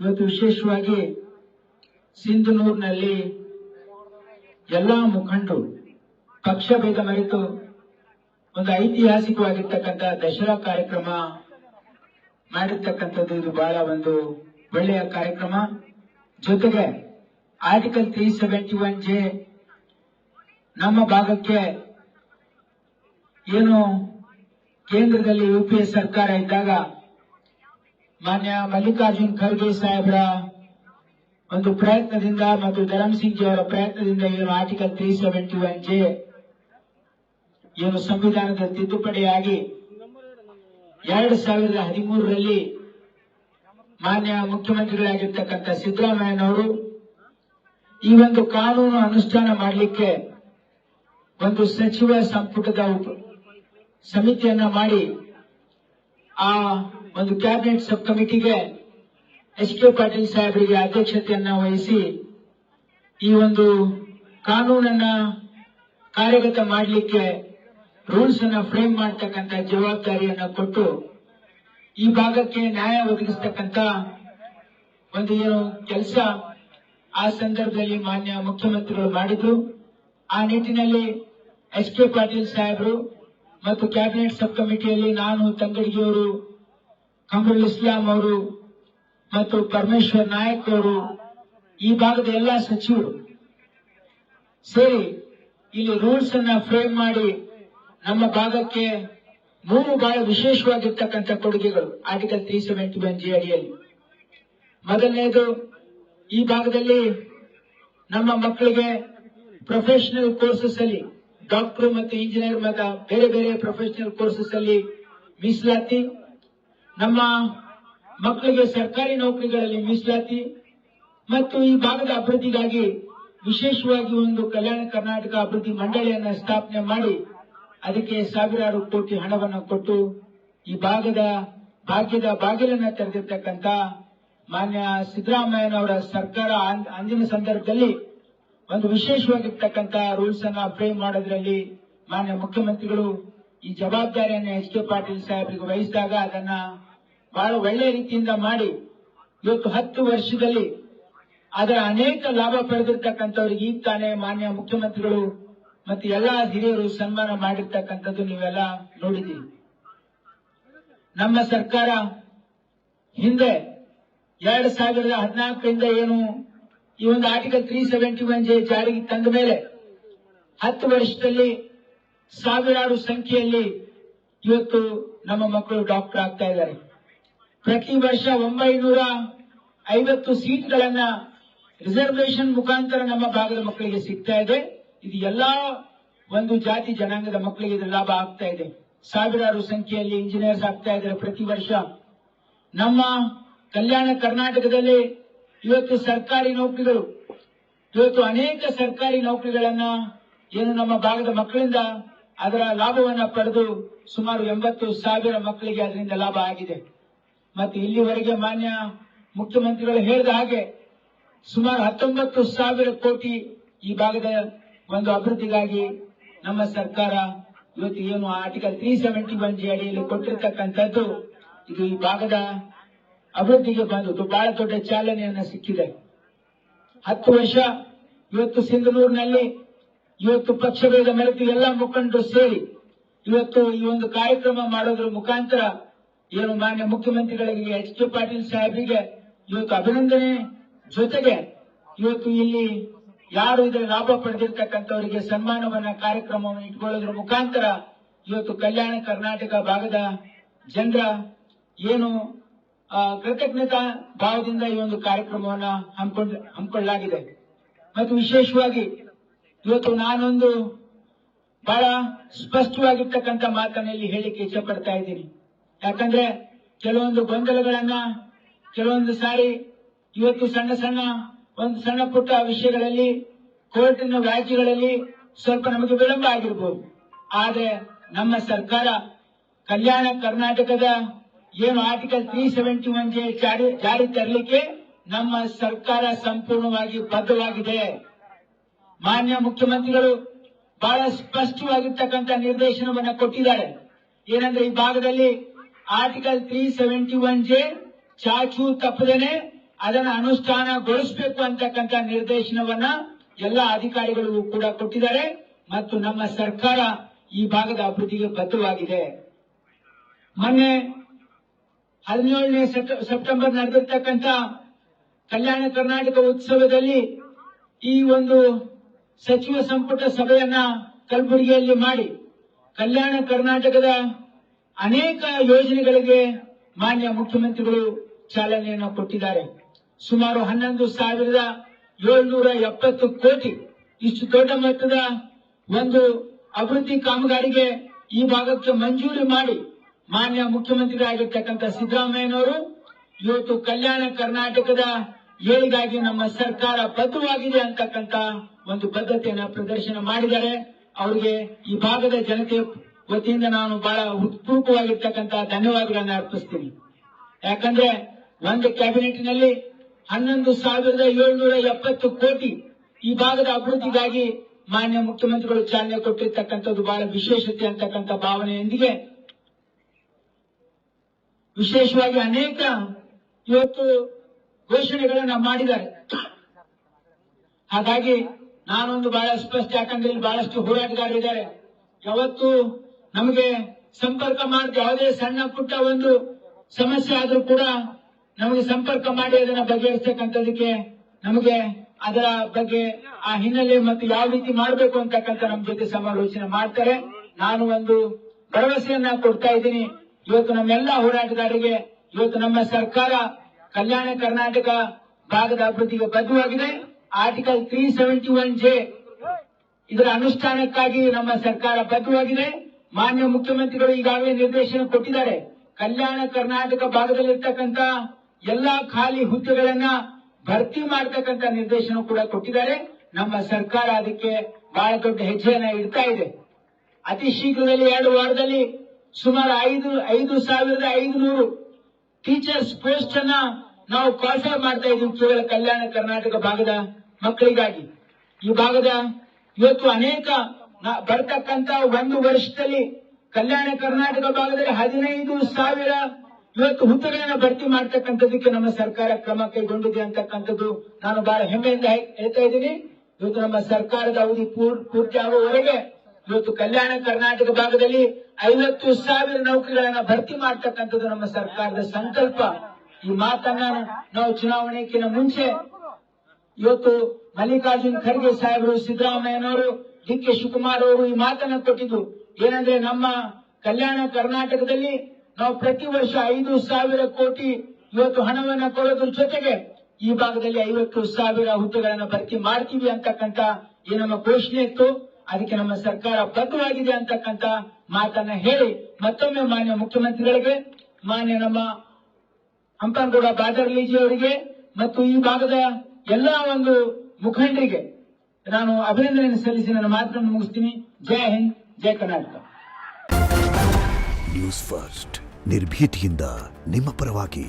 ಇವತ್ತು ವಿಶೇಷವಾಗಿ ಸಿಂಧನೂರಿನಲ್ಲಿ ಎಲ್ಲಾ ಮುಖಂಡರು ಪಕ್ಷ ಭೇದ ಮರೆತು ಒಂದು ಐತಿಹಾಸಿಕವಾಗಿರ್ತಕ್ಕಂಥ ದಸರಾ ಕಾರ್ಯಕ್ರಮ ಮಾಡಿರ್ತಕ್ಕಂಥದ್ದು ಇದು ಬಹಳ ಒಂದು ಒಳ್ಳೆಯ ಕಾರ್ಯಕ್ರಮ. ಜೊತೆಗೆ article three seventy one J ನಮ್ಮ ಭಾಗಕ್ಕೆ ಏನು ಕೇಂದ್ರದಲ್ಲಿ ಯುಪಿಎ ಸರ್ಕಾರ ಇದ್ದಾಗ ಮಾನ್ಯ ಮಲ್ಲಿಕಾರ್ಜುನ್ ಖರ್ಗೆ ಸಾಹೇಬರ ಒಂದು ಪ್ರಯತ್ನದಿಂದ ಮತ್ತು ಧರಮ್ ಸಿಂಗ್ ಜಿ ಅವರ ಪ್ರಯತ್ನದಿಂದ ಏನು article three seventy one J ಏನು ಸಂವಿಧಾನದ ತಿದ್ದುಪಡಿಯಾಗಿ ಎರಡು ಸಾವಿರದ ಹದಿಮೂರರಲ್ಲಿ ಮಾನ್ಯ ಮುಖ್ಯಮಂತ್ರಿಗಳಾಗಿರ್ತಕ್ಕಂಥ ಸಿದ್ದರಾಮಯ್ಯನವರು ಈ ಒಂದು ಕಾನೂನು ಅನುಷ್ಠಾನ ಮಾಡಲಿಕ್ಕೆ ಒಂದು ಸಚಿವ ಸಂಪುಟದ ಸಮಿತಿಯನ್ನ ಮಾಡಿ ಆ ಒಂದು ಕ್ಯಾಬಿನೆಟ್ ಸಬ್ ಕಮಿಟಿಗೆ ಎಸ್ ಕೆ ಪಾಟೀಲ್ ಸಾಹೇಬರಿಗೆ ಅಧ್ಯಕ್ಷತೆಯನ್ನ ವಹಿಸಿ ಈ ಒಂದು ಕಾನೂನನ್ನ ಕಾರ್ಯಗತ ಮಾಡಲಿಕ್ಕೆ ರೂಲ್ಸ್ ಅನ್ನ ಫ್ರೇಮ್ ಮಾಡತಕ್ಕಂತ ಜವಾಬ್ದಾರಿಯನ್ನ ಕೊಟ್ಟು ಈ ಭಾಗಕ್ಕೆ ನ್ಯಾಯ ಒದಗಿಸತಕ್ಕಂತ ಒಂದು ಏನು ಕೆಲಸ ಆ ಸಂದರ್ಭದಲ್ಲಿ ಮಾನ್ಯ ಮುಖ್ಯಮಂತ್ರಿಗಳು ಮಾಡಿದ್ರು. ಆ ನಿಟ್ಟಿನಲ್ಲಿ ಎಸ್ ಕೆ ಪಾಟೀಲ್ ಸಾಹೇಬರು ಮತ್ತು ಕ್ಯಾಬಿನೆಟ್ ಸಬ್ ಕಮಿಟಿಯಲ್ಲಿ ನಾನು ತಂಗಡಿಗೆಯವರು ಕಮರುಲ್ ಇಸ್ಲಾಂ ಅವರು ಮತ್ತು ಪರಮೇಶ್ವರ್ ನಾಯಕ್ ಅವರು ಈ ಭಾಗದ ಎಲ್ಲಾ ಸಚಿವರು ಸೇರಿ ಇಲ್ಲಿ ರೂಲ್ಸ್ ಅನ್ನ ಫ್ರೇಮ್ ಮಾಡಿ ನಮ್ಮ ಭಾಗಕ್ಕೆ ಮೂರು ಬಹಳ ವಿಶೇಷವಾಗಿರ್ತಕ್ಕಂಥ ಕೊಡುಗೆಗಳು. Article three seventy one G ಅಡಿಯಲ್ಲಿ ಮೊದಲನೇದು, ಈ ಭಾಗದಲ್ಲಿ ನಮ್ಮ ಮಕ್ಕಳಿಗೆ ಪ್ರೊಫೆಷನಲ್ ಕೋರ್ಸಸ್ ಅಲ್ಲಿ ಡಾಕ್ಟರ್ ಮತ್ತು ಇಂಜಿನಿಯರ್ ಮತ್ತು ಬೇರೆ ಬೇರೆ ಪ್ರೊಫೆಷನಲ್ ಕೋರ್ಸಸ್ ಅಲ್ಲಿ ಮೀಸಲಾತಿ ನಮ್ಮ ಮಕ್ಕಳಿಗೆ ಸರ್ಕಾರಿ ನೌಕರಿಗಳಲ್ಲಿ ಮೀಸಲಾತಿ ಮತ್ತು ಈ ಭಾಗದ ಅಭಿವೃದ್ಧಿಗಾಗಿ ವಿಶೇಷವಾಗಿ ಒಂದು ಕಲ್ಯಾಣ ಕರ್ನಾಟಕ ಅಭಿವೃದ್ಧಿ ಮಂಡಳಿಯನ್ನ ಸ್ಥಾಪನೆ ಮಾಡಿ ಅದಕ್ಕೆ ಸಾವಿರಾರು ಕೋಟಿ ಹಣವನ್ನು ಕೊಟ್ಟು ಈ ಭಾಗದ ಭಾಗ್ಯದ ಬಾಗಿಲನ್ನ ತೆರೆದಿರ್ತಕ್ಕಂತ ಮಾನ್ಯ ಸಿದ್ದರಾಮಯ್ಯನವರ ಸರ್ಕಾರ ಅಂದ್- ಅಂದಿನ ಸಂದರ್ಭದಲ್ಲಿ ಒಂದು ವಿಶೇಷವಾಗಿರ್ತಕ್ಕಂಥ ರೂಲ್ಸ್ ಅನ್ನ ಫ್ರೇಮ್ ಮಾಡೋದ್ರಲ್ಲಿ ಮಾನ್ಯ ಮುಖ್ಯಮಂತ್ರಿಗಳು ಈ ಜವಾಬ್ದಾರಿಯನ್ನು ಎಚ್ ಕೆ ಪಾಟೀಲ್ ಸಾಹೇಬರಿಗೆ ವಹಿಸಿದಾಗ ಅದನ್ನ ಬಹಳ ಒಳ್ಳೆ ರೀತಿಯಿಂದ ಮಾಡಿ ಇವತ್ತು ಹತ್ತು ವರ್ಷದಲ್ಲಿ ಅದರ ಅನೇಕ ಲಾಭ ಪಡೆದಿರ್ತಕ್ಕಂಥವ್ರಿಗೆ ಈಗ ತಾನೇ ಮಾನ್ಯ ಮುಖ್ಯಮಂತ್ರಿಗಳು ಮತ್ತೆ ಎಲ್ಲಾ ಹಿರಿಯರು ಸನ್ಮಾನ ಮಾಡಿರ್ತಕ್ಕಂಥದ್ದು ನೀವೆಲ್ಲ ನೋಡಿದ್ದೀರಿ. ನಮ್ಮ ಸರ್ಕಾರ ಹಿಂದೆ ಎರಡ್ ಸಾವಿರದ ಹದಿನಾಲ್ಕರಿಂದ ಏನು ಈ ಒಂದು article three seventy one J ಜಾರಿಗೆ ತಂದ ಮೇಲೆ ಹತ್ತು ವರ್ಷದಲ್ಲಿ ಸಾವಿರಾರು ಸಂಖ್ಯೆಯಲ್ಲಿ ಇವತ್ತು ನಮ್ಮ ಮಕ್ಕಳು ಡಾಕ್ಟರ್ ಆಗ್ತಾ ಇದ್ದಾರೆ. ಪ್ರತಿ ವರ್ಷ ಒಂಬೈನೂರ ಐವತ್ತು ಸೀಟ್ಗಳನ್ನ ರಿಸರ್ವೇಶನ್ ಮುಖಾಂತರ ನಮ್ಮ ಭಾಗದ ಮಕ್ಕಳಿಗೆ ಸಿಗ್ತಾ ಇದೆ. ಇದು ಎಲ್ಲಾ ಒಂದು ಜಾತಿ ಜನಾಂಗದ ಮಕ್ಕಳಿಗೆ ಇದು ಲಾಭ ಆಗ್ತಾ ಇದೆ. ಸಾವಿರಾರು ಸಂಖ್ಯೆಯಲ್ಲಿ ಇಂಜಿನಿಯರ್ಸ್ ಆಗ್ತಾ ಇದ್ದಾರೆ ಪ್ರತಿ ವರ್ಷ. ನಮ್ಮ ಕಲ್ಯಾಣ ಕರ್ನಾಟಕದಲ್ಲಿ ಇವತ್ತು ಸರ್ಕಾರಿ ನೌಕರಿಗಳು, ಇವತ್ತು ಅನೇಕ ಸರ್ಕಾರಿ ನೌಕರಿಗಳನ್ನ ಏನು ನಮ್ಮ ಭಾಗದ ಮಕ್ಕಳಿಂದ ಅದರ ಲಾಭವನ್ನ ಪಡೆದು ಸುಮಾರು ಎಂಬತ್ತು ಸಾವಿರ ಮಕ್ಕಳಿಗೆ ಅದರಿಂದ ಲಾಭ ಆಗಿದೆ. ಮತ್ತು ಇಲ್ಲಿವರೆಗೆ ಮಾನ್ಯ ಮುಖ್ಯಮಂತ್ರಿಗಳು ಹೇಳಿದ ಹಾಗೆ ಸುಮಾರು ಹತ್ತೊಂಬತ್ತು ಸಾವಿರ ಕೋಟಿ ಈ ಭಾಗದ ಒಂದು ಅಭಿವೃದ್ಧಿಗಾಗಿ ನಮ್ಮ ಸರ್ಕಾರ ಇವತ್ತು ಏನು article three seventy one G ಅಡಿಯಲ್ಲಿ ಕೊಟ್ಟಿರ್ತಕ್ಕಂಥದ್ದು, ಇದು ಈ ಭಾಗದ ಅಭಿವೃದ್ಧಿಗೆ ಬಂದದ್ದು ಬಹಳ ದೊಡ್ಡ ಚಾಲನೆಯನ್ನ ಸಿಕ್ಕಿದೆ. ಹತ್ತು ವರ್ಷ ಇವತ್ತು ಸಿಂಧನೂರಿನಲ್ಲಿ ಇವತ್ತು ಪಕ್ಷಭೇದ ಮೆರೆತು ಎಲ್ಲ ಮುಖಂಡರು ಸೇರಿ ಇವತ್ತು ಈ ಒಂದು ಕಾರ್ಯಕ್ರಮ ಮಾಡೋದ್ರ ಮುಖಾಂತರ ಏನು ಮಾನ್ಯ ಮುಖ್ಯಮಂತ್ರಿಗಳಿಗೆ ಎಚ್ ಕೆ ಪಾಟೀಲ್ ಸಾಹೇಬರಿಗೆ ಇವತ್ತು ಅಭಿನಂದನೆ. ಜೊತೆಗೆ ಇವತ್ತು ಇಲ್ಲಿ ಯಾರು ಇದರ ಲಾಭ ಪಡೆದಿರ್ತಕ್ಕಂಥವರಿಗೆ ಸನ್ಮಾನವನ್ನ ಕಾರ್ಯಕ್ರಮವನ್ನು ಇಟ್ಕೊಳ್ಳೋದ್ರ ಮುಖಾಂತರ ಇವತ್ತು ಕಲ್ಯಾಣ ಕರ್ನಾಟಕ ಭಾಗದ ಜನರ ಏನು ಕೃತಜ್ಞತಾ ಭಾವದಿಂದ ಈ ಒಂದು ಕಾರ್ಯಕ್ರಮವನ್ನ ಹಮ್ಮಿಕೊಂಡ್, ಹಮ್ಮಿಕೊಳ್ಳಲಾಗಿದೆ. ಮತ್ತು ವಿಶೇಷವಾಗಿ ಇವತ್ತು ನಾನೊಂದು ಬಹಳ ಸ್ಪಷ್ಟವಾಗಿರ್ತಕ್ಕಂಥ ಮಾತನ್ನ ಇಲ್ಲಿ ಹೇಳಿಕ್ಕೆ ಇಷ್ಟಪಡ್ತಾ ಇದ್ದೀನಿ. ಯಾಕಂದ್ರೆ ಕೆಲವೊಂದು ಗೊಂದಲಗಳನ್ನ, ಕೆಲವೊಂದು ಸಾರಿ ಇವತ್ತು ಸಣ್ಣ ಸಣ್ಣ, ಒಂದು ಸಣ್ಣ ಪುಟ್ಟ ವಿಷಯಗಳಲ್ಲಿ, ಕೋರ್ಟಿನ ವ್ಯಾಜ್ಯಗಳಲ್ಲಿ ಸ್ವಲ್ಪ ನಮಗೆ ವಿಳಂಬ ಆಗಿರ್ಬೋದು. ಆದ್ರೆ ನಮ್ಮ ಸರ್ಕಾರ ಕಲ್ಯಾಣ ಕರ್ನಾಟಕದ ಏನು article three seventy one J ಜಾರಿ ಜಾರಿ ತರಲಿಕ್ಕೆ ನಮ್ಮ ಸರ್ಕಾರ ಸಂಪೂರ್ಣವಾಗಿ ಬದ್ಧವಾಗಿದೆ. ಮಾನ್ಯ ಮುಖ್ಯಮಂತ್ರಿಗಳು ಬಹಳ ಸ್ಪಷ್ಟವಾಗಿರ್ತಕ್ಕಂಥ ನಿರ್ದೇಶನವನ್ನ ಕೊಟ್ಟಿದ್ದಾರೆ. ಏನಂದ್ರೆ ಈ ಭಾಗದಲ್ಲಿ article three seventy one J ಚಾಚು ತಪ್ಪದೇನೆ ಅದನ್ನ ಅನುಷ್ಠಾನಗೊಳಿಸಬೇಕು ಅಂತಕ್ಕಂಥ ನಿರ್ದೇಶನವನ್ನ ಎಲ್ಲ ಅಧಿಕಾರಿಗಳು ಕೂಡ ಕೊಟ್ಟಿದ್ದಾರೆ ಮತ್ತು ನಮ್ಮ ಸರ್ಕಾರ ಈ ಭಾಗದ ಅಭಿವೃದ್ಧಿಗೆ ಬದ್ಧವಾಗಿದೆ. ಮೊನ್ನೆ ಹದಿನೇಳನೇ ಸೆಪ್ಟೆಂಬರ್ ನಡೆದಿರ್ತಕ್ಕಂಥ ಕಲ್ಯಾಣ ಕರ್ನಾಟಕ ಉತ್ಸವದಲ್ಲಿ ಈ ಒಂದು ಸಚಿವ ಸಂಪುಟ ಸಭೆಯನ್ನ ಕಲಬುರಗಿಯಲ್ಲಿ ಮಾಡಿ ಕಲ್ಯಾಣ ಕರ್ನಾಟಕದ ಅನೇಕ ಯೋಜನೆಗಳಿಗೆ ಮಾನ್ಯ ಮುಖ್ಯಮಂತ್ರಿಗಳು ಚಾಲನೆಯನ್ನು ಕೊಟ್ಟಿದ್ದಾರೆ. ಸುಮಾರು ಹನ್ನೊಂದು ಸಾವಿರದ ಏಳ್ನೂರ ಎಪ್ಪತ್ತು ಕೋಟಿ, ಇಷ್ಟು ದೊಡ್ಡ ಮಟ್ಟದ ಒಂದು ಅಭಿವೃದ್ಧಿ ಕಾಮಗಾರಿಗೆ ಈ ಭಾಗಕ್ಕೆ ಮಂಜೂರಿ ಮಾಡಿ ಮಾನ್ಯ ಮುಖ್ಯಮಂತ್ರಿಗಳಾಗಿರ್ತಕ್ಕಂಥ ಸಿದ್ದರಾಮಯ್ಯನವರು ಇವತ್ತು ಕಲ್ಯಾಣ ಕರ್ನಾಟಕದ ಏಳಿಗಾಗಿ ನಮ್ಮ ಸರ್ಕಾರ ಬದ್ಧವಾಗಿದೆ ಅಂತಕ್ಕಂಥ ಒಂದು ಬದ್ಧತೆಯನ್ನು ಪ್ರದರ್ಶನ ಮಾಡಿದ್ದಾರೆ. ಅವರಿಗೆ ಈ ಭಾಗದ ಜನತೆ ವತಿಯಿಂದ ನಾನು ಬಹಳ ಹೃತ್ಪೂರ್ವಕವಾಗಿರ್ತಕ್ಕಂಥ ಧನ್ಯವಾದಗಳನ್ನು ಅರ್ಪಿಸ್ತೀನಿ. ಯಾಕಂದ್ರೆ ಒಂದು ಕ್ಯಾಬಿನೆಟ್ನಲ್ಲಿ ಹನ್ನೊಂದು ಸಾವಿರದ ಏಳ್ನೂರ ಎಪ್ಪತ್ತು ಕೋಟಿ ಈ ಭಾಗದ ಅಭಿವೃದ್ಧಿಗಾಗಿ ಮಾನ್ಯ ಮುಖ್ಯಮಂತ್ರಿಗಳು ಚಾಲನೆ ಕೊಟ್ಟಿರ್ತಕ್ಕಂಥದ್ದು ಬಹಳ ವಿಶೇಷತೆ ಅಂತಕ್ಕಂಥ ಭಾವನೆಯೊಂದಿಗೆ ವಿಶೇಷವಾಗಿ ಅನೇಕ ಇವತ್ತು ಘೋಷಣೆಗಳನ್ನ ಮಾಡಿದ್ದಾರೆ. ಹಾಗಾಗಿ ನಾನೊಂದು ಬಹಳ ಸ್ಪಷ್ಟ ಯಾಕಂದ್ರೆ ಇಲ್ಲಿ ಬಹಳಷ್ಟು ಹೋರಾಟಗಾರರಿದ್ದಾರೆ. ಯಾವತ್ತು ನಮಗೆ ಸಂಪರ್ಕ ಮಾಡಿದ ಯಾವುದೇ ಸಣ್ಣ ಪುಟ್ಟ ಒಂದು ಸಮಸ್ಯೆ ಆದ್ರೂ ಕೂಡ ನಮಗೆ ಸಂಪರ್ಕ ಮಾಡಿ ಅದನ್ನ ಬಗೆಹರಿಸ್ತಕ್ಕಂಥದಕ್ಕೆ ನಮಗೆ ಅದರ ಬಗ್ಗೆ ಆ ಹಿನ್ನೆಲೆ ಮತ್ತು ಯಾವ ರೀತಿ ಮಾಡಬೇಕು ಅಂತಕ್ಕಂಥ ನಮ್ಮ ಜೊತೆ ಸಮಾಲೋಚನೆ ಮಾಡ್ತಾರೆ. ನಾನು ಒಂದು ಭರವಸೆಯನ್ನ ಕೊಡ್ತಾ ಇದ್ದೀನಿ. ಇವತ್ತು ನಮ್ಮೆಲ್ಲ ಹೋರಾಟಗಾರರಿಗೆ, ಇವತ್ತು ನಮ್ಮ ಸರ್ಕಾರ ಕಲ್ಯಾಣ ಕರ್ನಾಟಕ ಭಾಗದ ಅಭಿವೃದ್ಧಿಗೆ ಬದ್ಧವಾಗಿದೆ. Article three seventy one J ಇದರ ಅನುಷ್ಠಾನಕ್ಕಾಗಿ ನಮ್ಮ ಸರ್ಕಾರ ಬದ್ಧವಾಗಿದೆ. ಮಾನ್ಯ ಮುಖ್ಯಮಂತ್ರಿಗಳು ಈಗಾಗಲೇ ನಿರ್ದೇಶನ ಕೊಟ್ಟಿದ್ದಾರೆ. ಕಲ್ಯಾಣ ಕರ್ನಾಟಕ ಭಾಗದಲ್ಲಿರ್ತಕ್ಕಂಥ ಎಲ್ಲಾ ಖಾಲಿ ಹುದ್ದೆಗಳನ್ನ ಭರ್ತಿ ಮಾಡತಕ್ಕಂತ ನಿರ್ದೇಶನ ಕೂಡ ಕೊಟ್ಟಿದ್ದಾರೆ. ನಮ್ಮ ಸರ್ಕಾರ ಅದಕ್ಕೆ ಬಹಳ ದೊಡ್ಡ ಹೆಜ್ಜೆಯನ್ನ ಇಡ್ತಾ ಇದೆ. ಅತಿ ಶೀಘ್ರದಲ್ಲಿ ಎರಡು ವಾರದಲ್ಲಿ ಸುಮಾರು ಐದು ಐದು ಸಾವಿರದ ಐದುನೂರು ಟೀಚರ್ಸ್ ಪೋಸ್ಟ್ ಅನ್ನ ನಾವು ಕ್ವಾಲಿಫೈ ಮಾಡ್ತಾ ಇದ್ದೀವಿ ಕೇವಲ ಕಲ್ಯಾಣ ಕರ್ನಾಟಕ ಭಾಗದ ಮಕ್ಕಳಿಗಾಗಿ. ಈ ಭಾಗದ ಇವತ್ತು ಅನೇಕ ಬರ್ತಕ್ಕಂತ ಒಂದು ವರ್ಷದಲ್ಲಿ ಕಲ್ಯಾಣ ಕರ್ನಾಟಕ ಭಾಗದಲ್ಲಿ ಹದಿನೈದು ಸಾವಿರ ಇವತ್ತು ಹುದ್ದೆಗಳನ್ನ ಭರ್ತಿ ಮಾಡ್ತಕ್ಕಂಥದಕ್ಕೆ ನಮ್ಮ ಸರ್ಕಾರ ಕ್ರಮ ಕೈಗೊಂಡಿದೆ ಅಂತಕ್ಕಂಥದ್ದು ನಾನು ಬಹಳ ಹೆಮ್ಮೆಯಿಂದ ಹೇಳ್ತಾ ಇದ್ದೀನಿ. ಇವತ್ತು ನಮ್ಮ ಸರ್ಕಾರದ ಅವಧಿ ಪೂರ್- ಪೂರ್ತಿ ಆಗುವವರೆಗೆ ಇವತ್ತು ಕಲ್ಯಾಣ ಕರ್ನಾಟಕ ಭಾಗದಲ್ಲಿ ಐವತ್ತು ಸಾವಿರ ನೌಕರಿಗಳನ್ನ ಭರ್ತಿ ಮಾಡ್ತಕ್ಕಂಥದ್ದು ನಮ್ಮ ಸರ್ಕಾರದ ಸಂಕಲ್ಪ. ಈ ಮಾತನ್ನ ನಾವು ಚುನಾವಣೆಗಿನ ಮುಂಚೆ ಇವತ್ತು ಮಲ್ಲಿಕಾರ್ಜುನ್ ಖರ್ಗೆ ಸಾಹೇಬರು ಸಿದ್ದರಾಮಯ್ಯನವರು ಡಿ ಕೆ ಶಿವಕುಮಾರ್ ಅವರು ಈ ಮಾತನ್ನ ಕೊಟ್ಟಿದ್ದು ಏನಂದ್ರೆ ನಮ್ಮ ಕಲ್ಯಾಣ ಕರ್ನಾಟಕದಲ್ಲಿ ನಾವು ಪ್ರತಿ ವರ್ಷ ಐದು ಸಾವಿರ ಕೋಟಿ ಇವತ್ತು ಹಣವನ್ನ ಕೊಡೋದ್ರ ಜೊತೆಗೆ ಈ ಭಾಗದಲ್ಲಿ ಐವತ್ತು ಸಾವಿರ ಹುದ್ದೆಗಳನ್ನ ಭರ್ತಿ ಮಾಡ್ತೀವಿ ಅಂತಕ್ಕಂತ ಈ ನಮ್ಮ ಘೋಷಣೆ ಇತ್ತು. ಅದಕ್ಕೆ ನಮ್ಮ ಸರ್ಕಾರ ಬದ್ಧವಾಗಿದೆ ಅಂತಕ್ಕಂತ ಮಾತನ್ನ ಹೇಳಿ ಮತ್ತೊಮ್ಮೆ ಮಾನ್ಯ ಮುಖ್ಯಮಂತ್ರಿಗಳಿಗೆ, ಮಾನ್ಯ ನಮ್ಮ ಹಂಪನಗೌಡ ಬಾದರ್ಲೀಜಿ ಅವರಿಗೆ ಮತ್ತು ಈ ಭಾಗದ ಎಲ್ಲಾ ಒಂದು ಮುಖಂಡರಿಗೆ ನಾನು ಅಭಿನಂದನೆ ಸಲ್ಲಿಸಿ ನನ್ನ ಮಾತನ್ನು ಮುಗಿಸ್ತೀನಿ. ಜೈ ಹಿಂದ್, ಜೈ ಕರ್ನಾಟಕ. ನ್ಯೂಸ್ ಫಸ್ಟ್ ನಿರ್ಭೀತಿಯಿಂದ ನಿಮ್ಮ ಪರವಾಗಿ